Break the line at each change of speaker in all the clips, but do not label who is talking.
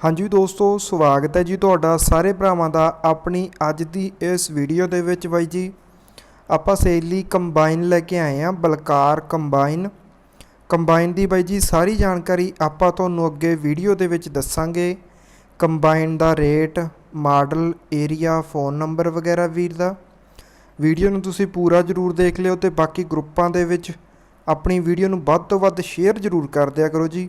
ਹਾਂਜੀ ਦੋਸਤੋ, ਸਵਾਗਤ ਹੈ ਜੀ ਤੁਹਾਡਾ ਸਾਰੇ ਭਰਾਵਾਂ ਦਾ ਆਪਣੀ ਅੱਜ ਦੀ ਇਸ ਵੀਡੀਓ ਦੇ ਵਿੱਚ ਬਾਈ ਜੀ। ਆਪਾਂ ਸੇਲ ਲਈ ਕੰਬਾਈਨ ਲੈ ਕੇ ਆਏ ਆ ਬਲਕਾਰ ਕੰਬਾਈਨ। ਕੰਬਾਈਨ ਦੀ ਬਾਈ ਜੀ ਸਾਰੀ ਜਾਣਕਾਰੀ ਆਪਾਂ ਤੁਹਾਨੂੰ ਅੱਗੇ ਵੀਡੀਓ ਦੇ ਵਿੱਚ ਦੱਸਾਂਗੇ। ਕੰਬਾਈਨ ਦਾ rate, model area phone number ਵਗੈਰਾ ਵੀਰ ਦਾ। ਵੀਡੀਓ ਨੂੰ ਤੁਸੀਂ ਪੂਰਾ ਜ਼ਰੂਰ ਦੇਖ ਲਿਓ ਤੇ ਬਾਕੀ ਗਰੁੱਪਾਂ ਦੇ ਵਿੱਚ ਆਪਣੀ ਵੀਡੀਓ ਨੂੰ ਵੱਧ ਤੋਂ ਵੱਧ ਸ਼ੇਅਰ ਜ਼ਰੂਰ ਕਰ ਦਿਆ ਕਰੋ ਜੀ।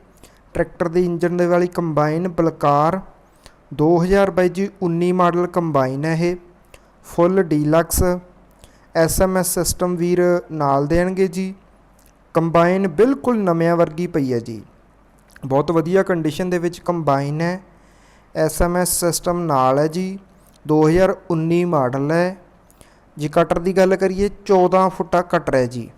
ਟਰੈਕਟਰ ਦੇ ਇੰਜਨ ਦੇ ਵਾਲੀ ਕੰਬਾਈਨ ਬਲਕਾਰ 2022 ਜੀ 19 ਮਾਡਲ ਕੰਬਾਈਨ ਹੈ ਇਹ, ਫੁੱਲ ਡੀਲਕਸ। ਐਸਐਮਐਸ ਸਿਸਟਮ ਵੀਰ ਨਾਲ ਦੇਣਗੇ ਜੀ। ਕੰਬਾਈਨ ਬਿਲਕੁਲ ਨਵਿਆਂ ਵਰਗੀ ਪਈ ਹੈ ਜੀ। ਬਹੁਤ ਵਧੀਆ ਕੰਡੀਸ਼ਨ ਦੇ ਵਿੱਚ ਕੰਬਾਈਨ ਹੈ। ਐਸਐਮਐਸ ਸਿਸਟਮ ਨਾਲ ਹੈ ਜੀ। 2019 ਮਾਡਲ ਹੈ। ਜੀ ਕਟਰ ਦੀ ਗੱਲ ਕਰੀਏ 14 ਫੁੱਟਾ ਕਟਰ ਹੈ ਜੀ।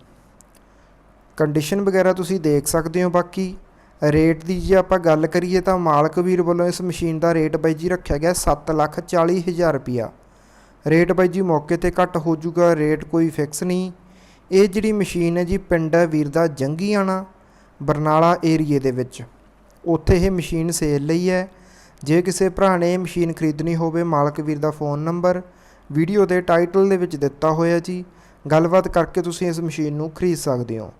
ਕੰਡੀਸ਼ਨ ਵਗੈਰਾ ਤੁਸੀਂ ਦੇਖ ਸਕਦੇ ਹੋ ਬਾਕੀ। ਰੇਟ ਦੀ ਜੇ ਆਪਾਂ ਗੱਲ ਕਰੀਏ ਤਾਂ ਮਾਲਕ ਵੀਰ ਵੱਲੋਂ ਇਸ ਮਸ਼ੀਨ ਦਾ ਰੇਟ ਬਾਈ ਜੀ ਰੱਖਿਆ ਗਿਆ 740000 ਰੁਪਿਆ ਰੇਟ ਬਾਈ ਜੀ ਮੌਕੇ ਤੇ ਘੱਟ ਹੋ ਜਾਊਗਾ, ਰੇਟ ਕੋਈ ਫਿਕਸ ਨਹੀਂ। ਇਹ ਜਿਹੜੀ ਮਸ਼ੀਨ ਹੈ ਜੀ ਪਿੰਡ ਹੈ ਵੀਰ ਦਾ ਜੰਗੀਆਣਾ, ਬਰਨਾਲਾ ਏਰੀਏ ਦੇ ਵਿੱਚ। ਉੱਥੇ ਇਹ ਮਸ਼ੀਨ ਸੇਲ ਲਈ ਹੈ। ਜੇ ਕਿਸੇ ਭਰਾ ਨੇ ਇਹ ਮਸ਼ੀਨ ਖਰੀਦਣੀ ਹੋਵੇ, ਮਾਲਕ ਵੀਰ ਦਾ ਫੋਨ ਨੰਬਰ ਵੀਡੀਓ ਦੇ ਟਾਈਟਲ ਦੇ ਵਿੱਚ ਦਿੱਤਾ ਹੋਇਆ ਜੀ। ਗੱਲਬਾਤ ਕਰਕੇ ਤੁਸੀਂ ਇਸ ਮਸ਼ੀਨ ਨੂੰ ਖਰੀਦ ਸਕਦੇ ਹੋ।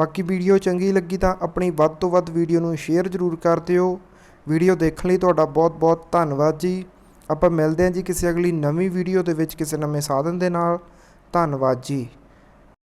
ਬਾਕੀ ਵੀਡੀਓ ਚੰਗੀ ਲੱਗੀ ਤਾਂ ਆਪਣੀ ਵੱਧ ਤੋਂ ਵੱਧ ਵੀਡੀਓ ਨੂੰ ਸ਼ੇਅਰ ਜ਼ਰੂਰ ਕਰ ਦਿਓ। ਵੀਡੀਓ ਦੇਖਣ ਲਈ ਤੁਹਾਡਾ ਬਹੁਤ ਬਹੁਤ ਧੰਨਵਾਦ ਜੀ। ਆਪਾਂ ਮਿਲਦੇ ਹਾਂ ਜੀ ਕਿਸੇ ਅਗਲੀ ਨਵੀਂ ਵੀਡੀਓ ਦੇ ਵਿੱਚ ਕਿਸੇ ਨਵੇਂ ਸਾਧਨ ਦੇ ਨਾਲ। ਧੰਨਵਾਦ ਜੀ।